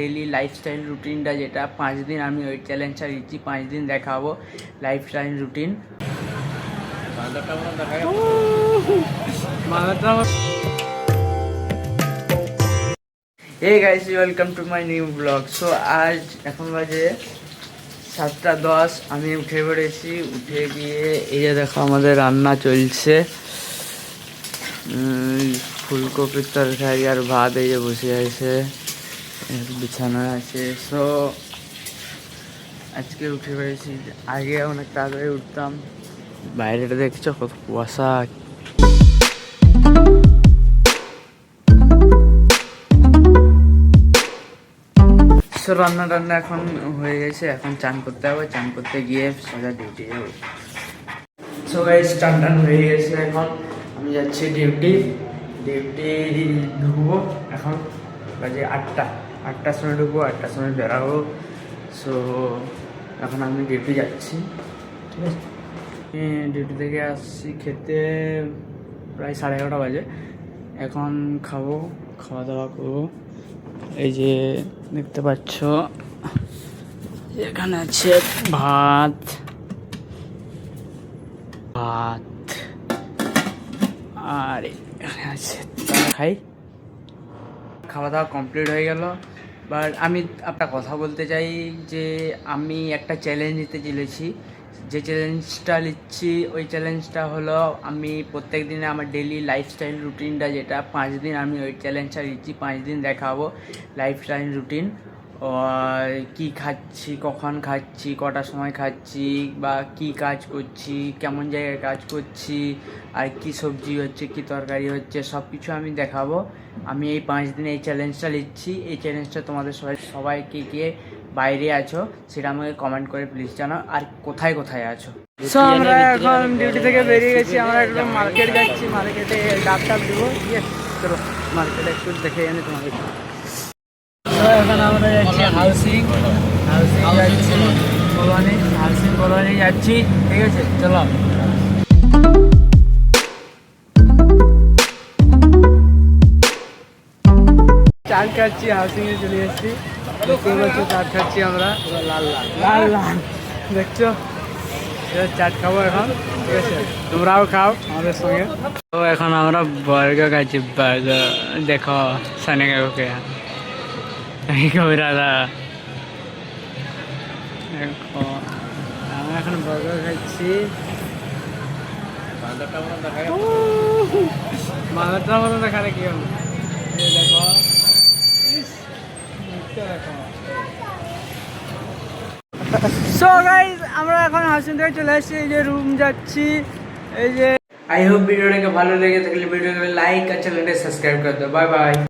Daily lifestyle রুটিনটা যেটা, পাঁচ দিন আমি ওই চ্যালেঞ্জটা দিচ্ছি পাঁচ দিন দেখাবো lifestyle routine hey guys welcome to my new blog so আজ এখন বাজে সাতটা দশ, আমি উঠে পড়েছি, উঠে গিয়ে এই যে দেখো আমাদের রান্না চলছে। ফুলকপির তরকারি আর ভাত এই যে বসে আছে। বিছানা আছে। সো আজকে উঠে পড়েছি। আগে অনেক তাড়াতাড়ি উঠতাম। বাইরেটা দেখছ? কত কুয়াশা। রান্না টান্না এখন হয়ে গেছে। এখন চান করতে হবে। চান করতে গিয়ে সোজা ডিউটি যাব সো গাইস চান টান হয়ে গেছে এখন। আমি যাচ্ছি ডিউটি ডিউটি ঢুকবো এখন বাজে আটটা। আটটার সময় ঢুকবো, আটটার সময় বেরাবো। সো এখন আমি ডিউটি যাচ্ছি, ঠিক আছে? ডিউটি থেকে আসছি খেতে প্রায় সাড়ে এগারোটা বাজে। এখন খাব, খাওয়া দাওয়া করব। এই যে দেখতে পাচ্ছ, এখানে আছে ভাত। ভাত। আর এখানে আছে খাই খাওয়া দাওয়া কমপ্লিট হয়ে গেল। বাট আমি আপনার কথা বলতে চাই যে আমি একটা চ্যালেঞ্জ নিতে চলেছি। যে চ্যালেঞ্জটা নিচ্ছি, ওই চ্যালেঞ্জটা হলো আমি প্রত্যেক দিনে আমার ডেলি লাইফস্টাইল রুটিনটা যেটা, পাঁচ দিন আমি ওই চ্যালেঞ্জটা নিচ্ছি, পাঁচ দিন দেখাবো লাইফস্টাইল রুটিন কি খাচ্ছি, কখন খাচ্ছি, কটার সময় খাচ্ছি, বা কি কাজ করছি, কেমন জায়গায় কাজ করছি, আর কি সবজি হচ্ছে, কি তরকারি হচ্ছে সব কিছু আমি দেখাবো। আমি এই পাঁচ দিনে এই চ্যালেঞ্জটা নিচ্ছি। এই চ্যালেঞ্জটা তোমাদের সবাই, সবাইকে গিয়ে বাইরে আছো, সেটা আমাকে কমেন্ট করে প্লিজ জানাও, আর কোথায় কোথায় আছো? সো আমরা এখন ডিউটি থেকে বেরিয়ে গেছি, আমরা একটু মার্কেট যাচ্ছি মার্কেটে টাব দিব মার্কেটে একটু দেখে এনে তোমাদের তো এখন আমরা যাচ্ছি হাউসিং হাউসিং যাচ্ছি কলোনি হাউসিং কলোনি যাচ্ছি ঠিক আছে চলো। চাট খাচ্ছি হাউসিং এ চলে এসেছি। দেখতে পাচ্ছ চাট খাচ্ছি আমরা। লাল লাল। লাল লাল। দেখছ? চাট খাব এখন ঠিক আছে? তোমরাও খাও আমাদের সঙ্গে। তো এখন আমরা বার্গার খাচ্ছি বার্গার দেখো সানে কাকুকে কবিরাদা দেখো আমরা এখন বার্গার খাচ্ছি মতো দেখালে কি হবে এই দেখো। ইস, মুখটা দেখো। সো গাইজ আমরা এখন হাসিন থেকে চলে আসছি এই যে রুম যাচ্ছি এই যে আই হোপ ভিডিওটাকে ভালো লেগে থাকলে ভিডিওটাকে লাইক আর চ্যানেলটা সাবস্ক্রাইব করে দাও। Bye bye